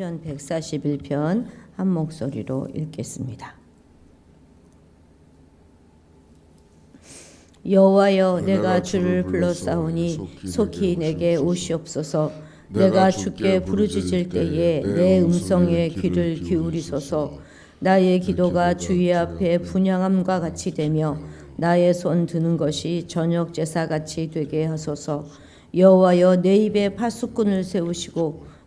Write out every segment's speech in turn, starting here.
시편 141편 한 목소리로 읽겠습니다. 여호와여 내가 주를 불러싸우니 속히 내게 오시옵소서. 내가 주께 부르짖을 때에 내 음성에 귀를 기울이소서. 나의 기도가 주의 앞에 분양함과 같이 되며 나의 손 드는 것이 저녁 제사 같이 되게 하소서. 여호와여 내 입에 파수꾼을 세우시고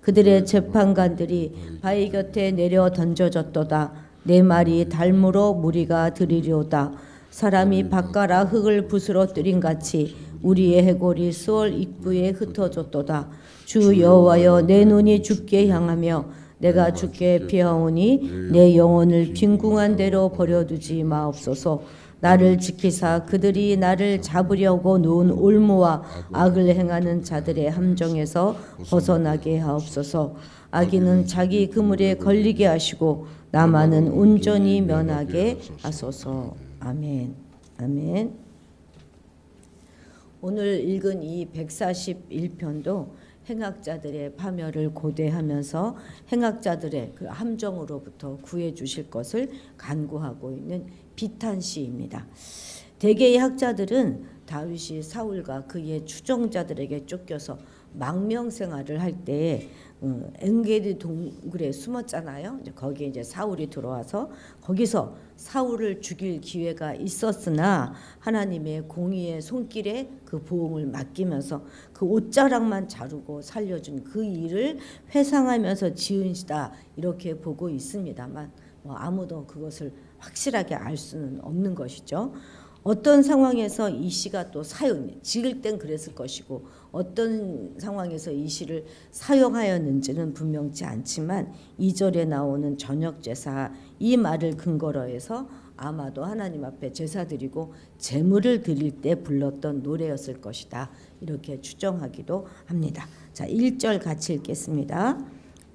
그들의 재판관들이 바위 곁에 내려 던져졌도다. 내 말이 달무로 무리가 들이리오다. 사람이 바가라 흙을 부스러뜨린 같이 우리의 해골이 수월 입구에 흩어졌도다. 주 여호와여 내 눈이 주께 향하며 내가 주께 피하오니 내 영혼을 빈궁한 대로 버려두지 마옵소서 나를 지키사 그들이 나를 잡으려고 놓은 올무와 악을 행하는 자들의 함정에서 벗어나게 하옵소서. 악인은 자기 그물에 걸리게 하시고 나만은 온전히 면하게 하소서. 아멘. 아멘. 오늘 읽은 이 141편도 행악자들의 파멸을 고대하면서 행악자들의 그 함정으로부터 구해 주실 것을 간구하고 있는 비탄 시입니다. 대개의 학자들은 다윗이 사울과 그의 추종자들에게 쫓겨서 망명 생활을 할 때에 어, 엔게디 동굴에 숨었잖아요. 거기에 이제 사울이 들어와서 거기서 사울을 죽일 기회가 있었으나 하나님의 공의의 손길에 그 보응을 맡기면서 그 옷자락만 자르고 살려준 그 일을 회상하면서 지은 시다 이렇게 보고 있습니다만 뭐 아무도 그것을 확실하게 알 수는 없는 것이죠. 어떤 상황에서 이 시가 또 사용, 지을 땐 그랬을 것이고 어떤 상황에서 이 시를 사용하였는지는 분명치 않지만 이절에 나오는 저녁 제사 이 말을 근거로 해서 아마도 하나님 앞에 제사 드리고 제물을 드릴 때 불렀던 노래였을 것이다. 이렇게 추정하기도 합니다. 자, 1절 같이 읽겠습니다.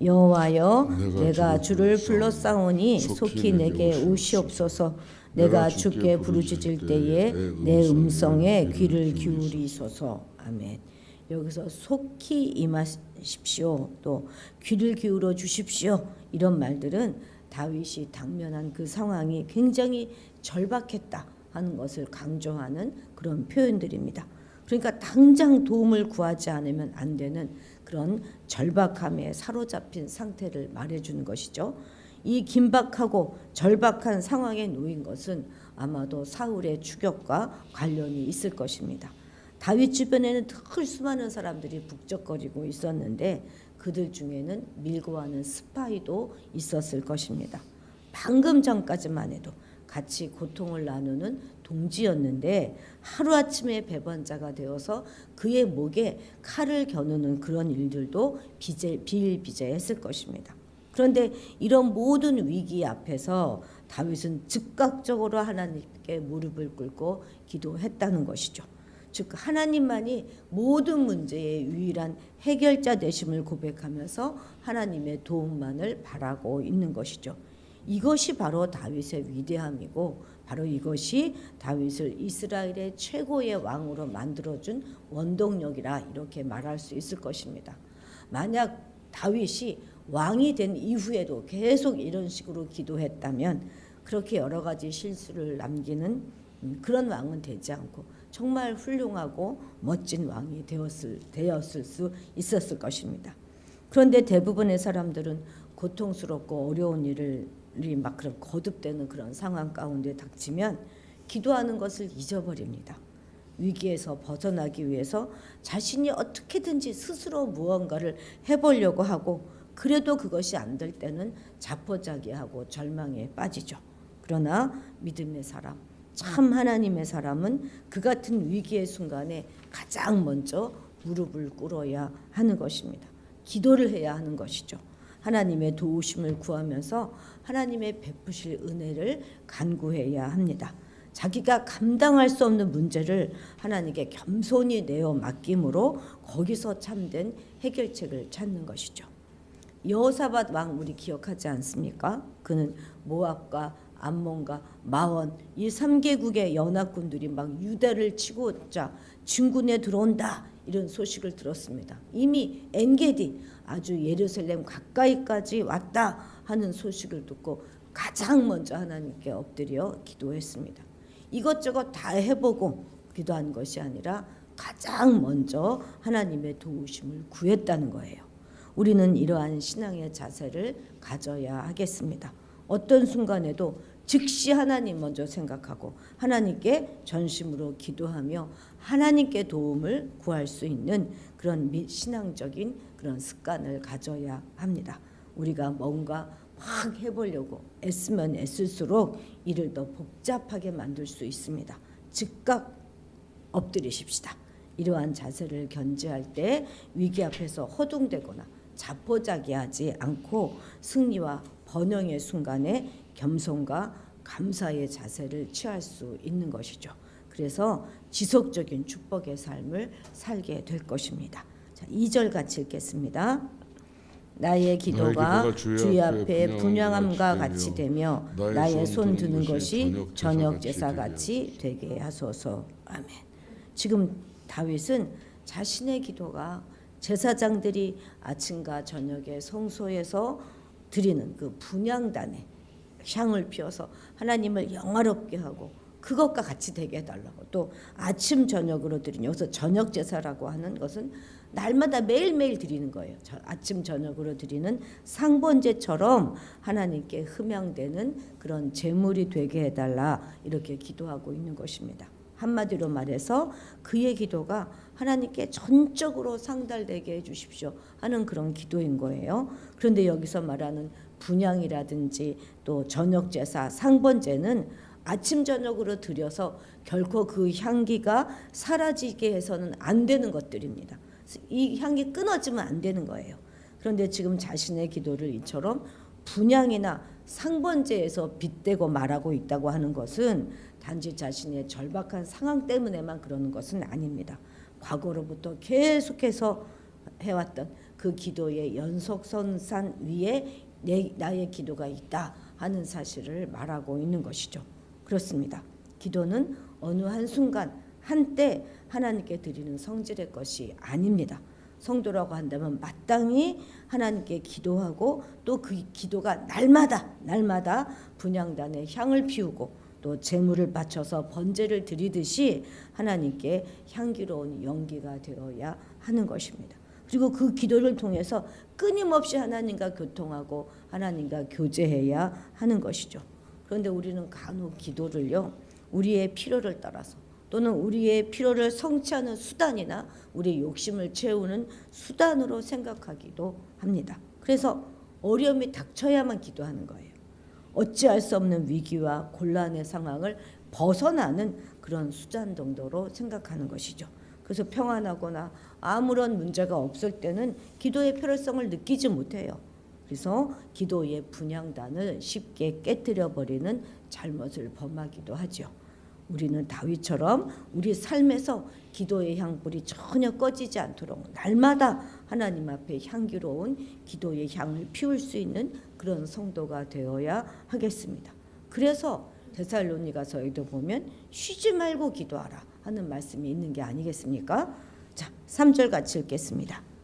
여호와여 내가 주를 불러싸오니 속히 내게 오시옵소서 내가 주께 부르짖을 때에 내 음성에 귀를 기울이소서 아멘. 여기서 속히 임하십시오. 또 귀를 기울여 주십시오. 이런 말들은 다윗이 당면한 그 상황이 굉장히 절박했다 하는 것을 강조하는 그런 표현들입니다. 그러니까 당장 도움을 구하지 않으면 안 되는 그런 절박함에 사로잡힌 상태를 말해주는 것이죠. 이 긴박하고 절박한 상황에 놓인 것은 아마도 사울의 추격과 관련이 있을 것입니다. 다윗 주변에는 늘 수많은 사람들이 북적거리고 있었는데 그들 중에는 밀고 하는 스파이도 있었을 것입니다. 방금 전까지만 해도 같이 고통을 나누는 동지였는데 하루아침에 배반자가 되어서 그의 목에 칼을 겨누는 그런 일들도 비제, 비일비재했을 것입니다. 그런데 이런 모든 위기 앞에서 다윗은 즉각적으로 하나님께 무릎을 꿇고 기도했다는 것이죠. 즉 하나님만이 모든 문제의 유일한 해결자 되심을 고백하면서 하나님의 도움만을 바라고 있는 것이죠. 이것이 바로 다윗의 위대함이고 바로 이것이 다윗을 이스라엘의 최고의 왕으로 만들어준 원동력이라 이렇게 말할 수 있을 것입니다. 만약 다윗이 왕이 된 이후에도 계속 이런 식으로 기도했다면 그렇게 여러 가지 실수를 남기는 그런 왕은 되지 않고 정말 훌륭하고 멋진 왕이 되었을, 되었을 수 있었을 것입니다. 그런데 대부분의 사람들은 고통스럽고 어려운 일을 막 그런 거듭되는 그런 상황 가운데 닥치면 기도하는 것을 잊어버립니다. 위기에서 벗어나기 위해서 자신이 어떻게든지 스스로 무언가를 해보려고 하고 그래도 그것이 안 될 때는 자포자기하고 절망에 빠지죠. 그러나 믿음의 사람, 참 하나님의 사람은 그 같은 위기의 순간에 가장 먼저 무릎을 꿇어야 하는 것입니다. 기도를 해야 하는 것이죠. 하나님의 도우심을 구하면서 하나님의 베푸실 은혜를 간구해야 합니다. 자기가 감당할 수 없는 문제를 하나님께 겸손히 내어 맡김으로 거기서 참된 해결책을 찾는 것이죠. 여호사밧 왕 우리 기억하지 않습니까? 그는 모압과 암몬과 마원 이 3개국의 연합군들이 막 유대를 치고자 진군에 들어온다 이런 소식을 들었습니다. 이미 엔게디 아주 예루살렘 가까이까지 왔다 하는 소식을 듣고 가장 먼저 하나님께 엎드려 기도했습니다. 이것저것 다 해보고 기도한 것이 아니라 가장 먼저 하나님의 도우심을 구했다는 거예요. 우리는 이러한 신앙의 자세를 가져야 하겠습니다. 어떤 순간에도 즉시 하나님 먼저 생각하고 하나님께 전심으로 기도하며 하나님께 도움을 구할 수 있는 그런 미- 신앙적인 그런 습관을 가져야 합니다. 우리가 뭔가 막 해보려고 애쓰면 애쓸수록 일을 더 복잡하게 만들 수 있습니다. 즉각 엎드리십시다. 이러한 자세를 견지할 때 위기 앞에서 허둥대거나 자포자기하지 않고 승리와 번영의 순간에 겸손과 감사의 자세를 취할 수 있는 것이죠. 그래서 지속적인 축복의 삶을 살게 될 것입니다. 자, 2절 같이 읽겠습니다. 나의 기도가 기도가 주의 앞에 분양함과 같이 되며 나의 나의 손손 드는 것이 저녁 저녁 제사 제사 같이 되게 하소서. 아멘. 지금 다윗은 자신의 기도가 제사장들이 아침과 저녁에 성소에서 드리는 그 분향단에 향을 피워서 하나님을 영화롭게 하고 그것과 같이 되게 해달라고 또 아침 저녁으로 드리는 여기서 저녁 제사라고 하는 것은 날마다 매일매일 드리는 거예요. 저- 아침 저녁으로 드리는 상번제처럼 하나님께 흠양되는 그런 제물이 되게 해달라 이렇게 기도하고 있는 것입니다. 한마디로 말해서 그의 기도가 하나님께 전적으로 상달되게 해주십시오 하는 그런 기도인 거예요. 그런데 여기서 말하는 분양이라든지 또 저녁 제사, 상번제는 아침 저녁으로 드려서 결코 그 향기가 사라지게 해서는 안 되는 것들입니다. 이 향기 끊어지면 안 되는 거예요. 그런데 지금 자신의 기도를 이처럼 분양이나 상번제에서 빗대고 말하고 있다고 하는 것은 단지 자신의 절박한 상황 때문에만 그러는 것은 아닙니다. 과거로부터 계속해서 해왔던 그 기도의 연속선산 위에 내, 나의 기도가 있다 하는 사실을 말하고 있는 것이죠. 그렇습니다. 기도는 어느 한 순간 한때 하나님께 드리는 성질의 것이 아닙니다. 성도라고 한다면 마땅히 하나님께 기도하고 또 그 기도가 날마다 날마다 분양단에 향을 피우고 또 제물을 바쳐서 번제를 드리듯이 하나님께 향기로운 연기가 되어야 하는 것입니다. 그리고 그 기도를 통해서 끊임없이 하나님과 교통하고 하나님과 교제해야 하는 것이죠. 그런데 우리는 간혹 기도를요 우리의 필요를 따라서 또는 우리의 필요를 성취하는 수단이나 우리의 욕심을 채우는 수단으로 생각하기도 합니다. 그래서 어려움이 닥쳐야만 기도하는 거예요. 어찌할 수 없는 위기와 곤란의 상황을 벗어나는 그런 수단 정도로 생각하는 것이죠. 그래서 평안하거나 아무런 문제가 없을 때는 기도의 필요성을 느끼지 못해요. 그래서 기도의 분양단을 쉽게 깨뜨려 버리는 잘못을 범하기도 하죠. 우리는 다윗처럼 우리 삶에서 기도의 향불이 전혀 꺼지지 않도록 날마다 하나님 앞에 향기로운 기도의 향을 피울 수 있는 그런 성도가 되어야 하겠습니다. 그래서 데살로니가서에도 보면 쉬지 말고 기도하라 하는 말씀이 있는 게 아니겠습니까? 자, 3절 같이 읽겠습니다.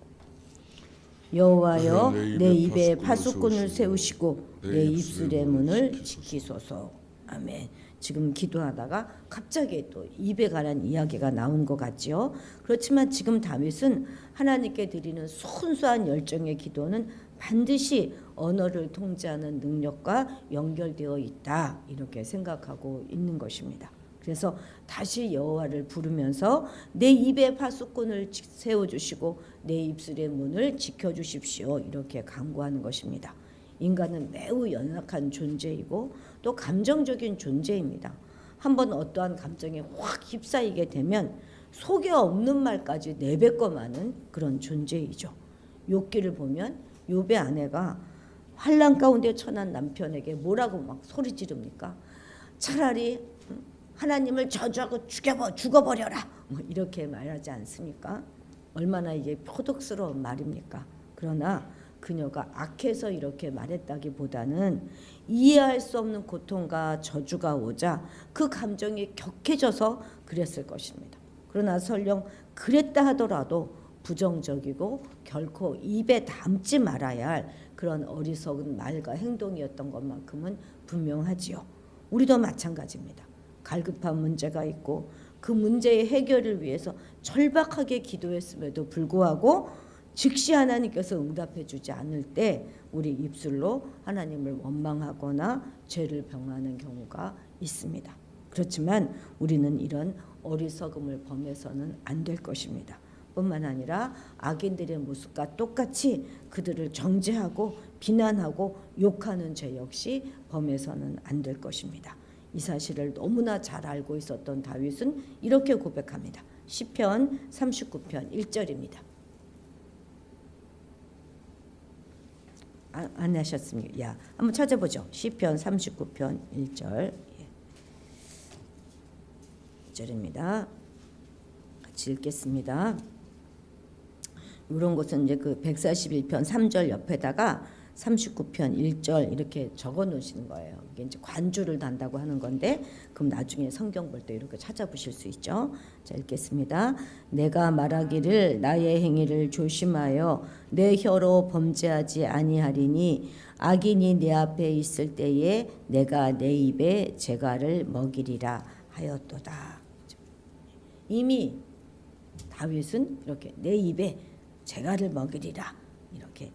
여호와여 내 입에 파수꾼을 세우시고 내 입술의 문을 지키소서. 아멘. 지금 기도하다가 갑자기 또 입에 관한 이야기가 나온 것 같지요. 그렇지만 지금 다윗은 하나님께 드리는 순수한 열정의 기도는 반드시 언어를 통제하는 능력과 연결되어 있다 이렇게 생각하고 있는 것입니다. 그래서 다시 여호와를 부르면서 내 입에 파수꾼을 지- 세워 주시고 내 입술의 문을 지켜 주십시오 이렇게 강구하는 것입니다. 인간은 매우 연약한 존재이고 또 감정적인 존재입니다. 한번 어떠한 감정에 확 휩싸이게 되면 속에 없는 말까지 내뱉고 마는 그런 존재이죠. 욥기를 보면 욥의 아내가 환란 가운데 처한 남편에게 뭐라고 막 소리 지릅니까? 차라리 음, 하나님을 저주하고 죽여버 죽어버려라 뭐 이렇게 말하지 않습니까? 얼마나 이게 표독스러운 말입니까? 그러나 그녀가 악해서 이렇게 말했다기보다는 이해할 수 없는 고통과 저주가 오자 그 감정이 격해져서 그랬을 것입니다. 그러나 설령 그랬다 하더라도 부정적이고 결코 입에 담지 말아야 할 그런 어리석은 말과 행동이었던 것만큼은 분명하지요. 우리도 마찬가지입니다. 갈급한 문제가 있고 그 문제의 해결을 위해서 절박하게 기도했음에도 불구하고 즉시 하나님께서 응답해 주지 않을 때 우리 입술로 하나님을 원망하거나 죄를 병하는 경우가 있습니다. 그렇지만 우리는 이런 어리석음을 범해서는 안 될 것입니다. 뿐만 아니라 악인들의 모습과 똑같이 그들을 정죄하고 비난하고 욕하는 죄 역시 범해서는 안 될 것입니다. 이 사실을 너무나 잘 알고 있었던 다윗은 이렇게 고백합니다. 시편 39편 1절입니다. 아, 안 하셨습니까? 야, 한번 찾아보죠. 시편 39편 1절. 예. 1절입니다. 같이 읽겠습니다. 이런 것은 이제 그 141편 3절 옆에다가 39편 1절 이렇게 적어 놓으시는 거예요. 이게 이제 관주를 단다고 하는 건데 그럼 나중에 성경 볼 때 이렇게 찾아보실 수 있죠. 자, 읽겠습니다. 내가 말하기를 나의 행위를 조심하여 내 혀로 범죄하지 아니하리니 악인이 내 앞에 있을 때에 내가 내 입에 재갈을 먹이리라 하였도다. 이미 다윗은 이렇게 내 입에 재갈을 먹이리라 이렇게 예,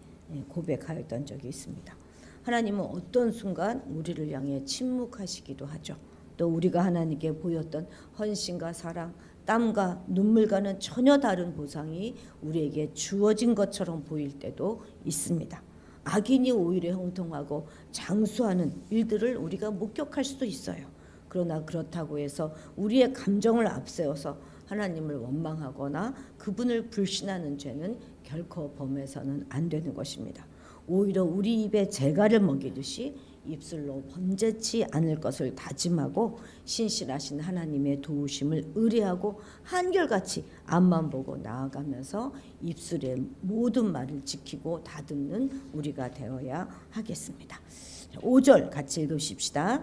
고백하였던 적이 있습니다. 하나님은 어떤 순간 우리를 향해 침묵하시기도 하죠. 또 우리가 하나님께 보였던 헌신과 사랑, 땀과 눈물과는 전혀 다른 보상이 우리에게 주어진 것처럼 보일 때도 있습니다. 악인이 오히려 형통하고 장수하는 일들을 우리가 목격할 수도 있어요. 그러나 그렇다고 해서 우리의 감정을 앞세워서 하나님을 원망하거나 그분을 불신하는 죄는 결코 범해서는 안 되는 것입니다. 오히려 우리 입에 재갈을 먹이듯이 입술로 범죄치 않을 것을 다짐하고 신실하신 하나님의 도우심을 의뢰하고 한결같이 앞만 보고 나아가면서 입술의 모든 말을 지키고 다듬는 우리가 되어야 하겠습니다. 5절 같이 읽으십시다.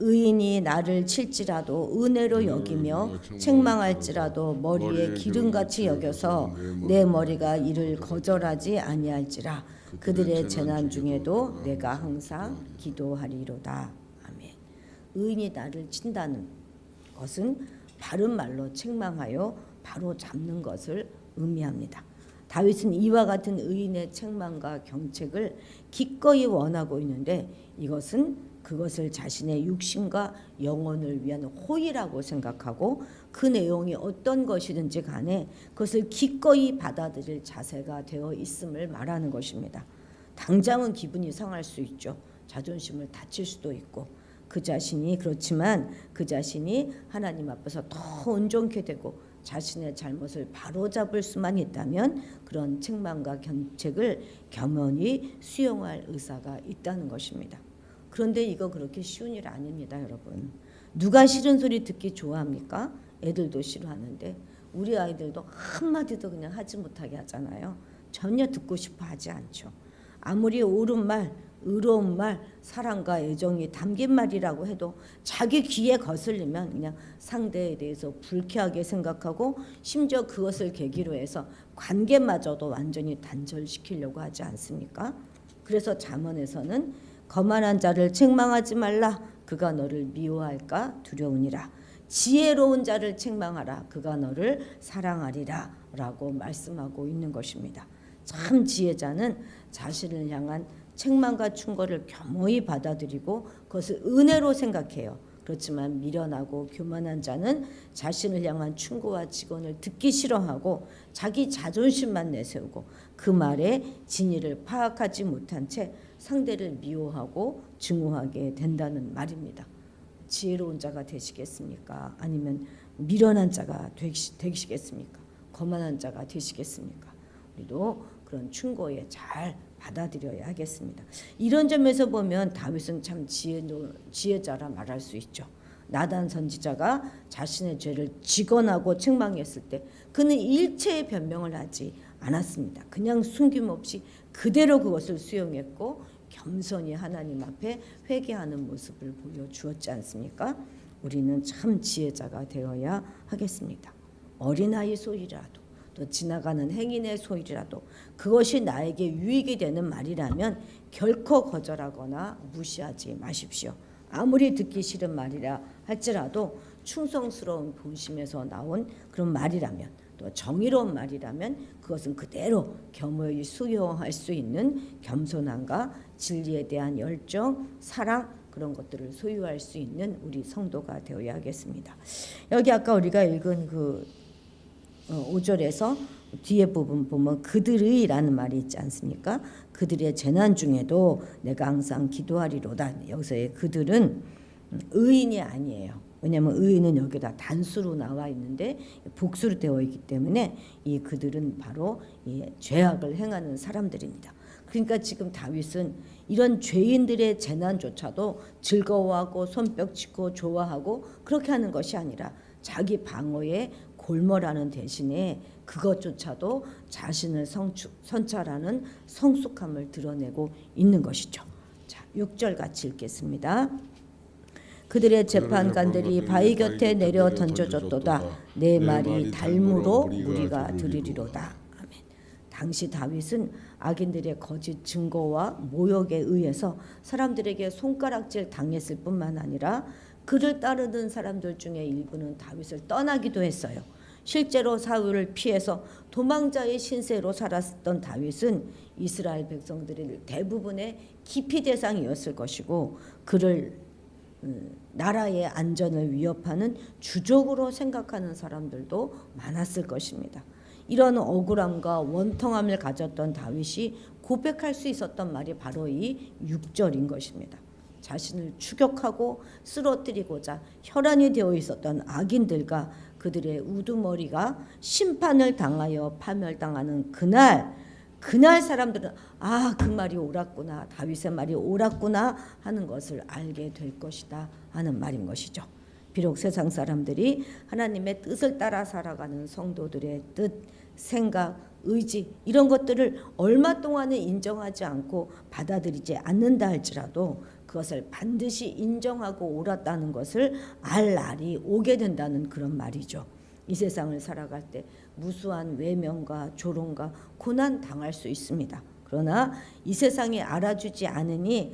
의인이 나를 칠지라도 은혜로 여기며 책망할지라도 머리에 기름같이 여겨서 내 머리가 이를 거절하지 아니할지라 그들의 재난 중에도 내가 항상 기도하리로다 아멘. 의인이 나를 친다는 것은 바른 말로 책망하여 바로 잡는 것을 의미합니다. 다윗은 이와 같은 의인의 책망과 경책을 기꺼이 원하고 있는데 이것은 그것을 자신의 육신과 영혼을 위한 호의라고 생각하고 그 내용이 어떤 것이든지 간에 그것을 기꺼이 받아들일 자세가 되어 있음을 말하는 것입니다. 당장은 기분이 상할 수 있죠. 자존심을 다칠 수도 있고 그 자신이 그렇지만 그 자신이 하나님 앞에서 더 온전케 되고 자신의 잘못을 바로잡을 수만 있다면 그런 책망과 견책을 겸허히 수용할 의사가 있다는 것입니다. 그런데 이거 그렇게 쉬운 일 아닙니다, 여러분. 누가 싫은 소리 듣기 좋아합니까? 애들도 싫어하는데 우리 아이들도 한마디도 그냥 하지 못하게 하잖아요. 전혀 듣고 싶어 하지 않죠. 아무리 옳은 말, 의로운 말, 사랑과 애정이 담긴 말이라고 해도 자기 귀에 거슬리면 그냥 상대에 대해서 불쾌하게 생각하고 심지어 그것을 계기로 해서 관계마저도 완전히 단절시키려고 하지 않습니까? 그래서 잠언에서는 거만한 자를 책망하지 말라. 그가 너를 미워할까? 두려우니라. 지혜로운 자를 책망하라. 그가 너를 사랑하리라. 라고 말씀하고 있는 것입니다. 참 지혜자는 자신을 향한 책망과 충고를 겸허히 받아들이고 그것을 은혜로 생각해요. 그렇지만 미련하고 교만한 자는 자신을 향한 충고와 직언을 듣기 싫어하고 자기 자존심만 내세우고 그 말의 진위를 파악하지 못한 채 상대를 미워하고 증오하게 된다는 말입니다. 지혜로운 자가 되시겠습니까? 아니면 미련한 자가 되시 겠습니까? 거만한 자가 되시겠습니까? 우리도 그런 충고에 잘 받아들여야 하겠습니다. 이런 점에서 보면 다윗은 참 지혜 지혜자라 말할 수 있죠. 나단 선지자가 자신의 죄를 직언하고 책망했을 때 그는 일체의 변명을 하지 않았습니다. 그냥 숨김없이 그대로 그것을 수용했고 겸손히 하나님 앞에 회개하는 모습을 보여주었지 않습니까? 우리는 참 지혜자가 되어야 하겠습니다. 어린아이 소리라도 또 지나가는 행인의 소리라도 그것이 나에게 유익이 되는 말이라면 결코 거절하거나 무시하지 마십시오. 아무리 듣기 싫은 말이라 할지라도 충성스러운 본심에서 나온 그런 말이라면 또 정의로운 말이라면 그것은 그대로 겸허히 수용할 수 있는 겸손함과 진리에 대한 열정, 사랑 그런 것들을 소유할 수 있는 우리 성도가 되어야 하겠습니다. 여기 아까 우리가 읽은 그 5절에서 뒤에 부분 보면 그들의라는 말이 있지 않습니까? 그들의 재난 중에도 내가 항상 기도하리로다. 여기서의 그들은 의인이 아니에요. 왜냐하면 의인은 여기다 단수로 나와 있는데 복수로 되어 있기 때문에 이 그들은 바로 이 죄악을 행하는 사람들입니다. 그러니까 지금 다윗은 이런 죄인들의 재난조차도 즐거워하고 손뼉치고 좋아하고 그렇게 하는 것이 아니라 자기 방어에 골몰하는 대신에 그것조차도 자신을 성축, 선찰하는 성숙함을 드러내고 있는 것이죠. 자, 6절 같이 읽겠습니다. 그들의 재판관들이 바위 곁에 내려 던져졌도다. 내 말이 달무로 무리가 들으리로다. 아멘. 당시 다윗은 악인들의 거짓 증거와 모욕에 의해서 사람들에게 손가락질 당했을 뿐만 아니라 그를 따르는 사람들 중에 일부는 다윗을 떠나기도 했어요. 실제로 사울을 피해서 도망자의 신세로 살았던 다윗은 이스라엘 백성들의 대부분의 기피 대상이었을 것이고 그를 음, 나라의 안전을 위협하는 주적으로 생각하는 사람들도 많았을 것입니다. 이런 억울함과 원통함을 가졌던 다윗이 고백할 수 있었던 말이 바로 이 6절인 것입니다. 자신을 추격하고 쓰러뜨리고자 혈안이 되어 있었던 악인들과 그들의 우두머리가 심판을 당하여 파멸당하는 그날 그날 사람들은 아 그 말이 옳았구나 다윗의 말이 옳았구나 하는 것을 알게 될 것이다 하는 말인 것이죠. 비록 세상 사람들이 하나님의 뜻을 따라 살아가는 성도들의 뜻, 생각, 의지 이런 것들을 얼마 동안은 인정하지 않고 받아들이지 않는다 할지라도 그것을 반드시 인정하고 옳았다는 것을 알 날이 오게 된다는 그런 말이죠. 이 세상을 살아갈 때 무수한 외면과 조롱과 고난 당할 수 있습니다. 그러나 이 세상이 알아주지 않으니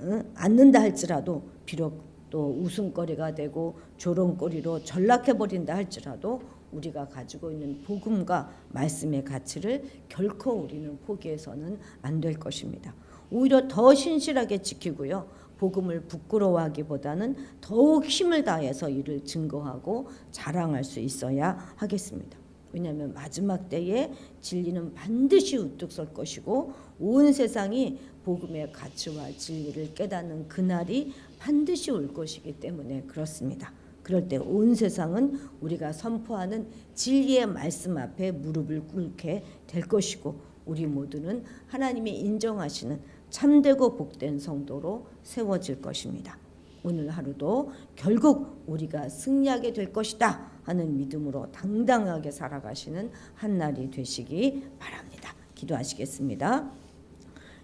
응? 않는다 할지라도 비록 또 웃음거리가 되고 조롱거리로 전락해 버린다 할지라도 우리가 가지고 있는 복음과 말씀의 가치를 결코 우리는 포기해서는 안 될 것입니다. 오히려 더 신실하게 지키고요. 복음을 부끄러워하기보다는 더욱 힘을 다해서 이를 증거하고 자랑할 수 있어야 하겠습니다. 왜냐하면 마지막 때에 진리는 반드시 우뚝 설 것이고 온 세상이 복음의 가치와 진리를 깨닫는 그날이 반드시 올 것이기 때문에 그렇습니다. 그럴 때 온 세상은 우리가 선포하는 진리의 말씀 앞에 무릎을 꿇게 될 것이고 우리 모두는 하나님이 인정하시는 참되고 복된 성도로 세워질 것입니다. 오늘 하루도 결국 우리가 승리하게 될 것이다 하는 믿음으로 당당하게 살아가시는 한 날이 되시기 바랍니다. 기도하시겠습니다.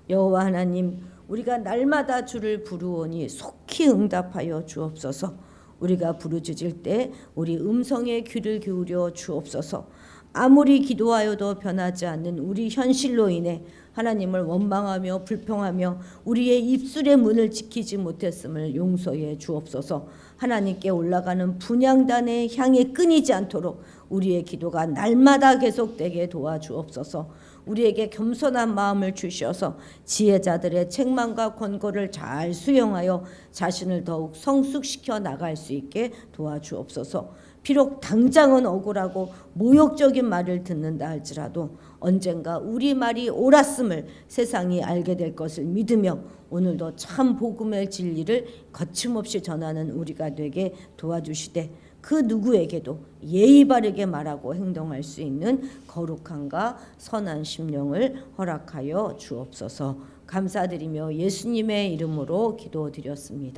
여호와 하나님 우리가 날마다 주를 부르오니 속히 응답하여 주옵소서. 우리가 부르짖을 때 우리 음성에 귀를 기울여 주옵소서. 아무리 기도하여도 변하지 않는 우리 현실로 인해 하나님을 원망하며 불평하며 우리의 입술의 문을 지키지 못했음을 용서해 주옵소서. 하나님께 올라가는 분양단의 향이 끊이지 않도록 우리의 기도가 날마다 계속되게 도와주옵소서. 우리에게 겸손한 마음을 주셔서 지혜자들의 책망과 권고를 잘 수용하여 자신을 더욱 성숙시켜 나갈 수 있게 도와주옵소서. 비록 당장은 억울하고 모욕적인 말을 듣는다 할지라도 언젠가 우리 말이 옳았음을 세상이 알게 될 것을 믿으며 오늘도 참 복음의 진리를 거침없이 전하는 우리가 되게 도와주시되 그 누구에게도 예의 바르게 말하고 행동할 수 있는 거룩함과 선한 심령을 허락하여 주옵소서. 감사드리며 예수님의 이름으로 기도드렸습니다.